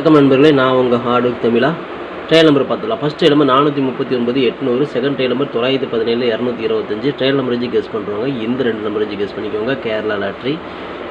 வணக்கம் நண்பர்களே நான் உங்கள் ஹார்டு தமிழா. ட்ரையல் நம்பர் பார்த்துக்கலாம் ஃபஸ்ட் ட்ரையல் நம்பர் நானூற்றி முப்பத்தி ஒன்பது எட்நூறு. செகண்ட் ட்ரையல் நம்பர் தொள்ளாயிரத்தி பதினேழு இரநூத்தி இருபத்தஞ்சு. ட்ரையல் நம்பர் வச்சு கெஸ் பண்ணுறவங்க இந்த ரெண்டு நம்பர் வச்சு கெஸ் பண்ணிக்கோங்க. கேரளா லாட்ரி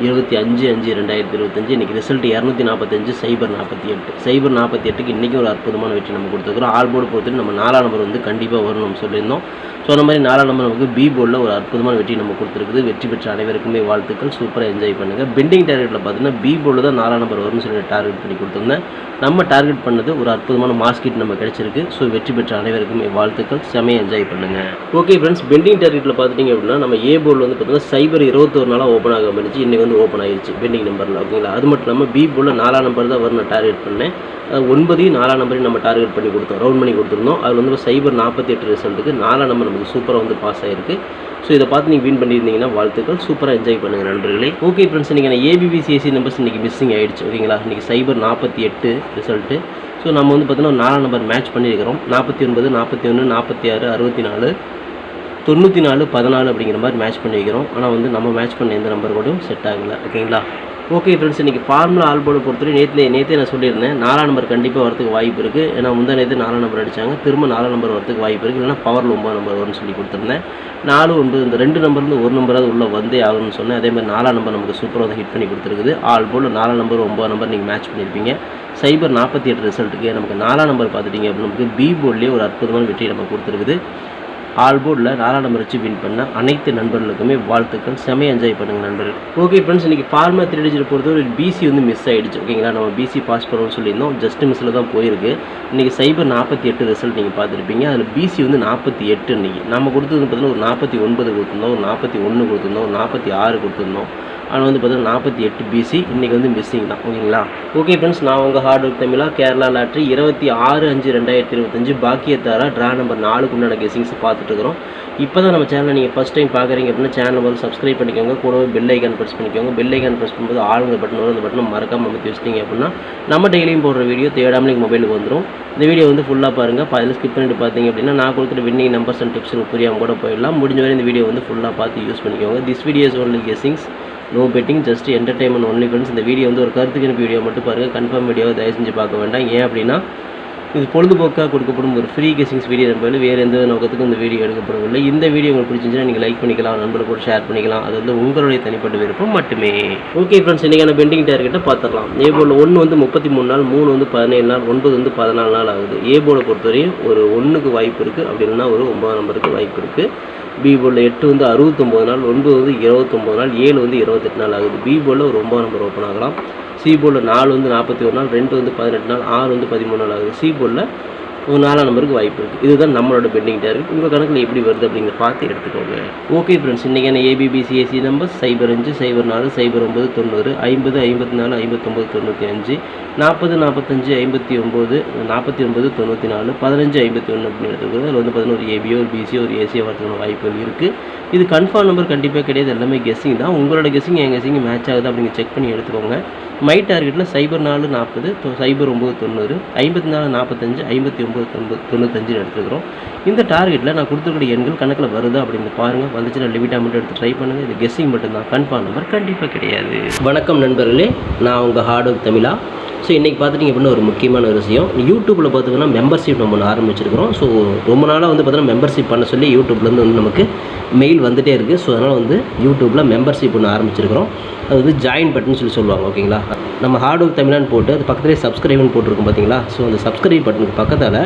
இருபத்தி அஞ்சு அஞ்சு ரெண்டாயிரத்தி இருபத்தஞ்சு. இன்றைக்கி ரிசல்ட் இரநூத்தி நாற்பத்தஞ்சு சைபர் நாற்பத்தி எட்டு. சைபர் நாற்பத்தி எட்டுக்கு இன்றைக்கி ஒரு அற்புதமான வெற்றி நம்ம கொடுத்துருக்குறோம். ஆல் போர்டு பொறுத்தவரை நம்ம நாலாம் நம்பர் வந்து கண்டிப்பாக வரும் நம்ம சொல்லியிருந்தோம். ஸோ அந்த மாதிரி நாலாம் நம்பர் நமக்கு பி போர்டில் ஒரு அற்புதமான வெற்றி நம்ம கொடுத்துருக்குது. வெற்றி பெற்ற அனைவருக்குமே வாழ்த்துக்கள். சூப்பராக என்ஜாய் பண்ணுங்கள் பெண்டிங் டார்கெட்டில் பார்த்தீங்கன்னா பி போர்டில் தான் நாலாம் நம்பர் வரும்னு சொல்லி டார்கெட் பண்ணி கொடுத்துருந்தேன். நம்ம டார்கெட் பண்ணது ஒரு அற்புதமான மாஸ்கிட் நம்ம கிடைச்சிருக்கு. ஸோ வெற்றி பெற்ற அனைவருக்குமே வாழ்த்துக்கள். செமையாக என்ஜாய் பண்ணுங்கள் ஓகே ஃப்ரெண்ட்ஸ் பெண்டிங் டார்கெட்டில் பார்த்துட்டிங்க அப்படின்னா நம்ம ஏ போர்டில் வந்து பார்த்தீங்கன்னா சைபர் இருபத்தொரு நாளாக ஓப்பன் ஆக இருந்துச்சு இன்றைக்கி வந்து ஓப்பன் ஆகிடுச்சு பெண்டிங் நம்பரில் ஓகேங்களா அது மட்டும் இல்லாமல் பி போல் நாலாம் நம்பர் தான் வரும் நான் டார்கெட் பண்ணேன். அது ஒன்பதையும் நாலாம் நம்பரையும் நம்ம டார்கெட் பண்ணி கொடுத்தோம். ரவுண்ட் பண்ணி கொடுத்துருந்தோம். அதில் வந்து சைபர் நாற்பத்தி எட்டு ரிசல்ட்டுக்கு நாலாம் நம்பர் நமக்கு சூப்பராக வந்து பாஸ் ஆகிருக்கு ஸோ இதை பார்த்து நீங்கள் வின் பண்ணியிருந்தீங்கன்னா வாழ்த்துக்கள். சூப்பராக என்ஜாய் பண்ணுங்கள் நண்பர்களே. ஓகே ஃப்ரெண்ட்ஸ் இன்றைக்கி நான் ஏபிபிசிஎஸ்சி நம்பர்ஸ் இன்றைக்கி மிஸ்ஸிங் ஆகிடுச்சு ஓகேங்களா இன்றைக்கி சைபர் நாற்பத்தி எட்டு ரிசல்ட்டு ஸோ நம்ம வந்து பார்த்தீங்கன்னா ஒரு நாலாம் நம்பர் மேட்ச் பண்ணியிருக்கிறோம். நாற்பத்தி ஒன்பது நாற்பத்தி ஒன்று நாற்பத்தி ஆறு அறுபத்தி நாலு. தொண்ணூற்றி நாலு பதினாலு அப்படிங்கிற மாதிரி மேட்ச் பண்ணி வைக்கிறோம். ஆனால் வந்து நம்ம மேட்ச் பண்ண எந்த நம்பர் கூடயும் செட் ஆகலை. ஓகேங்களா ஓகே ஃப்ரெண்ட்ஸ் இன்றைக்கி ஃபார்முலா ஆல் போர்டு பொறுத்தவரை நேற்று நேற்றே நான் சொல்லியிருந்தேன். நாலாம் நம்பர் கண்டிப்பாக வரதுக்கு வாய்ப்பு இருக்குது ஏன்னா முந்தா நேற்று நாலாம் நம்பர் அடித்தாங்க திரும்ப நாலாம் நம்பர் வரதுக்கு வாய்ப்பு இருக்குது இல்லைனா பவரில் ஒம்பது நம்பர் வரும்னு சொல்லி கொடுத்துருந்தேன். நாலு ஒன்பது இந்த ரெண்டு நம்பர்லேருந்து ஒரு நம்பராவது உள்ளே வந்தே ஆகணும்னு சொன்னேன். அதே மாதிரி நாலாம் நம்பர் நமக்கு சூப்பராக வந்து ஹிட் பண்ணி கொடுத்துருக்குது. ஆல் நாலா நாலாம் நம்பர் ஒம்பது நம்பர் நீங்கள் மேட்ச் பண்ணியிருப்பீங்க. சைபர் நாற்பத்தி எட்டு ரிசல்ட்டுக்கு நமக்கு நாலாம் நம்பர் பார்த்துட்டிங்க அப்படின்னா நமக்கு பி போர்ட்லேயே ஒரு அற்புதமான வெற்றி நம்ம கொடுத்துருக்குது. ஆல் போர்டில் நாலாம் வச்சு வின் பண்ண அனைத்து நண்பர்களுக்குமே வாழ்த்துக்கள். செமையாக என்ஜாய் பண்ணுங்கள் நண்பர்கள். ஓகே ஃப்ரெண்ட்ஸ் இன்றைக்கி ஃபார்மா த்ரீ டிஜிட் பொறுத்தவரை பிசி வந்து மிஸ் ஆகிடுச்சு ஓகேங்களா நம்ம பிசி பாஸ் பண்ணணும்னு சொல்லியிருந்தோம். ஜஸ்ட் மிஸ்ஸில் தான் போயிருக்கு. இன்றைக்கி சைபர் நாற்பத்தி எட்டு ரிசல்ட் நீங்கள் பார்த்துருப்பீங்க. அதில் பிசி வந்து நாற்பத்தி எட்டு இன்றைக்கி நம்ம கொடுத்தது பார்த்தீங்கன்னா ஒரு நாற்பத்தி ஒன்பது கொடுத்துருந்தோம் ஒரு நாற்பத்தி ஒன்று கொடுத்துருந்தோம் ஒரு நாற்பத்தி ஆறு கொடுத்துருந்தோம். ஆனால் வந்து பார்த்தீங்கன்னா நாற்பத்தி எட்டு பிசி இன்றைக்கி வந்து மிஸ்ஸிங் தான். ஓகேங்களா ஓகே ஃப்ரெண்ட்ஸ் நான் உங்கள் ஹார்ட் ஒர்க் தமிழா கேரளா லாட்ரி இருபத்தி ஆறு அஞ்சு ரெண்டாயிரத்தி இருபத்தஞ்சு பாக்கியத்தாரா ட்ரா நம்பர் நாலுக்கு உண்டான கெஸிங்ஸ் பார்த்துட்டு இருக்கிறோம் இப்போ தான் நம்ம சேனலை நீங்கள் ஃபஸ்ட் டைம் பார்க்குறீங்க அப்படின்னா சேனல் வந்து சப்ஸ்கிரைப் பண்ணிக்கோங்க. கூடவே பெல் ஐக்கான் ப்ரெஸ் பண்ணிக்கோங்க. பெல் ஐக்கான் ப்ரெஸ் பண்ணும்போது ஆளுங்க பட்டன் வரும் அந்த பட்டனை மறக்காமல் அமைத்து வச்சிட்டிங்க அப்படின்னா நம்ம டெய்லியும் போடுற வீடியோ தேடாமலே மொபைலுக்கு வந்துடும் இந்த வீடியோ வந்து ஃபுல்லாக பாருங்கள் அதில் ஸ்கிப் பண்ணிட்டு பார்த்தீங்க அப்படின்னா நான் கொடுக்குற வின்னிங் நம்பர்ஸ் அண்ட் டிப்ஸ் புரியாமல் கூட போயிடலாம். முடிஞ்ச வரை இந்த வீடியோ வந்து ஃபுல்லாக பார்த்து யூஸ் பண்ணிக்கோங்க. This videos only guessings no betting just entertainment only friends இந்த வீடியோ வந்து ஒரு கருத்துக்கு வீடியோ மட்டும் பாருங்கள் கன்ஃபார்ம் வீடியோவை தயவு செஞ்சு பார்க்க வேண்டாம். ஏன் அப்படின்னா இது பொழுதுபோக்காக கொடுக்கப்படும் ஒரு ஃப்ரீ கெஸிங்ஸ் வீடியோ நம்பர் வேறு எந்த நோக்கத்துக்கும் இந்த வீடியோ எடுக்கப்படவில்லை. இந்த வீடியோ உங்களுக்கு பிடிச்சிருந்துச்சுன்னா நீங்கள் லைக் பண்ணிக்கலாம் நண்பர்கள் கூட ஷேர் பண்ணிக்கலாம். அது வந்து உங்களுடைய தனிப்பட்ட விருப்பம் மட்டுமே. ஓகே ஃப்ரெண்ட்ஸ் இன்றைக்கான பெண்டிங் டார்கெட்டை பார்த்துடலாம். ஏ போர்டில் ஒன்று வந்து முப்பத்தி மூணு நாள் மூணு வந்து பதினேழு நாள் ஒன்பது வந்து பதினாலு நாள் ஆகுது. ஏ போர்டை பொறுத்தவரையும் ஒரு ஒன்றுக்கு வாய்ப்பு இருக்குது அப்படி இல்லைன்னா ஒரு ஒன்பது நம்பருக்கு வாய்ப்பு இருக்குது பி போலில் எட்டு வந்து அறுபத்தொம்போது நாள் ஒன்பது வந்து இருபத்தொம்போது நாள் ஏழு வந்து இருபத்தெட்டு நாள் ஆகுது. பி போலில் ஒரு ஒன்பது நம்பர் ஓப்பன் ஆகலாம். சி போர்டில் நாலு வந்து நாற்பத்தி ஒரு நாள் ரெண்டு வந்து பதினெட்டு நாள் ஆறு வந்து பதிமூணு நாள் ஆகுது. சி போர்டில் நாலாம் நம்பருக்கு வாய்ப்பு இருக்குது இதுதான் நம்மளோட பெண்டிங் டார்கெட் உங்கள் கணக்கில் எப்படி வருது அப்படிங்கிற பார்த்து எடுத்துக்கோங்க. ஓகே ஃப்ரெண்ட்ஸ் இன்றைக்கான ஏபிபிசிஎஸ்சி நம்பர் சைபர் அஞ்சு சைபர் நாலு சைபர் ஒம்பது தொண்ணூறு ஐம்பது ஐம்பத்தி நாலு ஐம்பத்தொம்பது தொண்ணூற்றி அஞ்சு நாற்பது நாற்பத்தஞ்சு ஐம்பத்தி ஒம்பது நாற்பத்தி ஒன்பது தொண்ணூற்றி நாலு பதினஞ்சு ஐம்பத்தி ஒன்று அப்படின்னு எடுத்துக்கிறது அதில் வந்து பதினோரு ஏபியோ ஒரு பிசியோ ஒரு ஏசியோ வரதுக்கான வாய்ப்புகள் இருக்குது இது கன்ஃபார்ம் நம்பர் கண்டிப்பாக கிடையாது. எல்லாமே கெஸ்ஸிங் தான். உங்களோட கெஸ்ஸிங் என் கெஸ்ஸிங் மேட்ச் ஆகுது அப்படிங்க செக் பண்ணி எடுத்துக்கோங்க. மை டார்கெட்டில் சைபர் நாலு நாற்பது சைபர் ஒம்பது தொண்ணூறு ஐம்பத்தி நாலு நாற்பத்தஞ்சு ஐம்பத்தி ஒம்பது தொண்ணூத்தொன்பது தொண்ணூத்தஞ்சுன்னு எடுத்துக்கிறோம் இந்த டார்கெட்டில் நான் கொடுத்துருக்கூடிய எண்கள் கணக்கில் வருதா அப்படின்னு பாருங்கள் வந்துச்சுன்னா லிமிட்டாக மட்டும் எடுத்து ட்ரை பண்ணுங்கள் இது கெஸ்ஸிங் மட்டும்தான். கன்ஃபார்ம் நம்பர் கண்டிப்பாக கிடையாது. வணக்கம் நண்பர்களே. நான் உங்கள் ஹார்ட் ஒர்க் தமிழா. ஸோ இன்றைக்கி பார்த்துட்டிங்க அப்படின்னா ஒரு முக்கியமான ஒரு விஷயம். யூடியூப்பில் பார்த்திங்கன்னா மெம்பர்ஷிப் நம்ம ஒன்று ஆரம்பிச்சிருக்கிறோம். ஸோ ரொம்ப நாளாக வந்து பார்த்தீங்கன்னா மெம்பர்ஷிப் பண்ண சொல்லி யூடியூப்லேருந்து வந்து நமக்கு மெயில் வந்துகிட்டே இருக்குது ஸோ அதனால் வந்து யூடியூப்பில் மெம்பர்ஷிப் ஒன்று ஆரம்பிச்சிருக்கிறோம். அது வந்து ஜாயின் பட்டன் சொல்லி சொல்லுவாங்க ஓகேங்களா நம்ம ஹார்ட் ஒர்க் தமிழான்னு போட்டு அது பக்கத்துலேயே சப்ஸ்கிரைப்னு போட்டிருக்கோம் பார்த்தீங்களா ஸோ அந்த சப்ஸ்கிரைப் பட்டனுக்கு பக்கத்தால்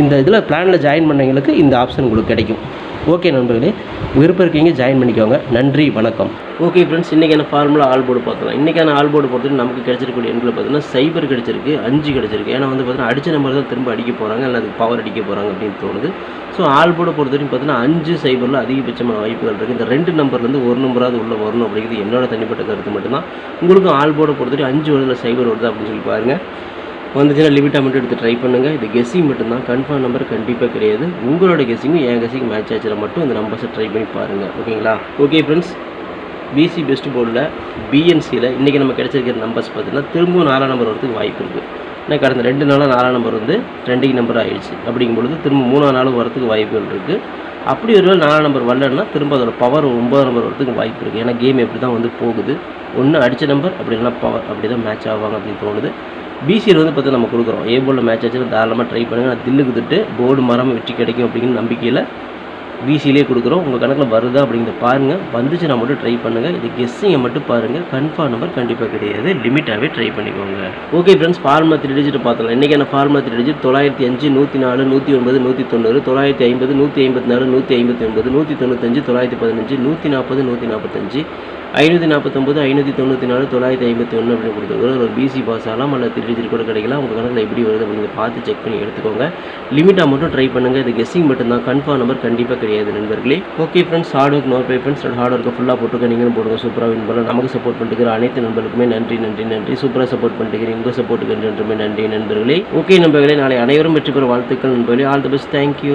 இந்த இதில் பிளானில் ஜாயின் பண்ணவங்களுக்கு இந்த ஆப்ஷன் உங்களுக்கு கிடைக்கும். ஓகே நண்பர்களே. விருப்பம் இருக்கீங்க ஜாயின் பண்ணிக்கோங்க. நன்றி வணக்கம். ஓகே ஃப்ரெண்ட்ஸ் இன்றைக்கான ஃபார்முலா ஆல் போர்டு பார்க்கலாம். இன்றைக்கான ஆல் போர்டு பொறுத்து நமக்கு கிடைச்சிருக்கக்கூடிய எண்ணில் பார்த்தீங்கன்னா சைபர் கிடச்சிருக்கு அஞ்சு கிடச்சிருக்கு. ஏன்னா வந்து பார்த்தீங்கன்னா அடித்த நம்பர் தான் திரும்ப அடிக்க போகிறாங்க அல்லது பவர் அடிக்க போகிறாங்க அப்படின்னு தோணுது. ஸோ ஆல் போர்டை பொறுத்தவரைக்கும் பார்த்தீங்கன்னா அஞ்சு சைபரில் அதிகபட்சமான வாய்ப்புகள் இருக்குது இந்த ரெண்டு நம்பர்லேருந்து ஒரு நம்பராவது உள்ளே வரணும் அப்படிங்கிறது என்னோட தனிப்பட்ட கருத்து மட்டும்தான். உங்களுக்கும் ஆல் போர்டை பொறுத்தவரை அஞ்சு வருதில் சைபர் வருது அப்படின்னு சொல்லி பாருங்கள் வந்துச்சுன்னா லிமிட்டாக மட்டும் எடுத்து ட்ரை பண்ணுங்கள் இது கெஸ்ஸிங் மட்டும்தான். கன்ஃபார்ம் நம்பர் கண்டிப்பாக கிடையாது. உங்களோட கெஸ்ஸிங்கும் என் கெஸ்ஸிங் மேட்ச் ஆச்சுன்னா மட்டும் இந்த நம்பர்ஸை ட்ரை பண்ணி பாருங்கள் ஓகேங்களா ஓகே ஃப்ரெண்ட்ஸ் பிசி பெஸ்ட் போர்டில் பிஎன்சியில் இன்றைக்கி நம்ம கிடச்சிருக்கிற நம்பர்ஸ் பார்த்தீங்கன்னா திரும்பவும் நாலாம் நம்பர் வரதுக்கு வாய்ப்பு இருக்குது ஏன்னா கடந்த ரெண்டு நாளாக நாலாம் நம்பர் வந்து ட்ரெண்டிங் நம்பர் ஆகிடுச்சு அப்படிங்கும் பொழுது திரும்ப மூணாம் நாளும் வரதுக்கு வாய்ப்புகள் இருக்குது அப்படி ஒரு நாலாம் நம்பர் வரலன்னா திரும்ப அதோட பவர் ஒன்பதாம் நம்பர் வரதுக்கு வாய்ப்பு இருக்குது ஏன்னா கேம் எப்படி தான் வந்து போகுது? ஒன்று அடித்த நம்பர் அப்படி இல்லைனா பவர் அப்படி தான் மேட்ச் ஆவாங்க அப்படின்னு தோணுது. பிசியில் வந்து பார்த்து நம்ம கொடுக்குறோம். ஏ போர்டில் மேட்ச் ஆச்சு தாராளமாக ட்ரை பண்ணுங்கள் நான் தில்லு குத்துட்டு போர்டு மரம் வெற்றி கிடைக்கும் அப்படிங்கிற நம்பிக்கையில் பிசிலே கொடுக்குறோம். உங்கள் கணக்கில் வருதா அப்படிங்கிறத பாருங்கள் வந்துச்சுன்னா மட்டும் ட்ரை பண்ணுங்கள் இது கெஸ்ஸிங்கை மட்டும் பாருங்கள் கன்ஃபார்ம் நம்பர் கண்டிப்பாக கிடையாது. லிமிட்டாகவே ட்ரை பண்ணிக்கோங்க. Okay friends formula three digit பார்த்தோம் இன்றைக்கான ஃபார்முலா த்ரீ டிஜிட் தொள்ளாயிரத்தி அஞ்சு நூற்றி நாலு நூற்றி ஒன்பது நூற்றி தொண்ணூறு தொள்ளாயிரத்தி ஐம்பது நூற்றி ஐம்பத்தி நாலு நூற்றி ஐம்பத்தி ஒன்பது நூற்றி தொண்ணூத்தஞ்சு தொள்ளாயிரத்தி பதினஞ்சு நூற்றி நாற்பது நூற்றி நாற்பத்தஞ்சு ஐநூற்றி நாற்பத்தொம்பது ஐநூற்றி தொண்ணூற்றி நாலு தொள்ளாயிரத்தி ஐம்பத்தி ஒன்று அப்படின்னு கொடுத்துருக்குறோம் ஒரு பிசி பாஸ் ஆகலாம் அல்லது திருடி டிஜிட் கிடைக்கலாம். உங்கள் கணக்கில் எப்படி வருது அப்படிங்கிறத பார்த்து செக் பண்ணி எடுத்துக்கோங்க. லிமிட்டாக மட்டும் ட்ரை பண்ணுங்கள் இது கெஸ்ஸிங் மட்டும்தான் கன்ஃபார்ம் நம்பர் கண்டிப்பாக கிடையாது நண்பர்களே. Okay friends hard work no pay friends hard ஒர்க்கை ஃபுல்லாக போட்டுக்க நீங்களும் போடுங்க. சூப்பராக வின் பண்ணலாம். நமக்கு சப்போர்ட் பண்ணிட்டுக்கிற அனைத்து நண்பர்களுக்குமே நன்றி நன்றி நன்றி. சூப்பராக சப்போர்ட் பண்ணிட்டுக்கிறீங்க உங்கள் சப்போர்ட்டுக்கு நன்றி நன்றி நண்பர்களே. ஓகே நண்பர்களே நாளை அனைவரும் வெற்றி பெற வாழ்த்துக்கள் நண்பர்களே. All the best thank you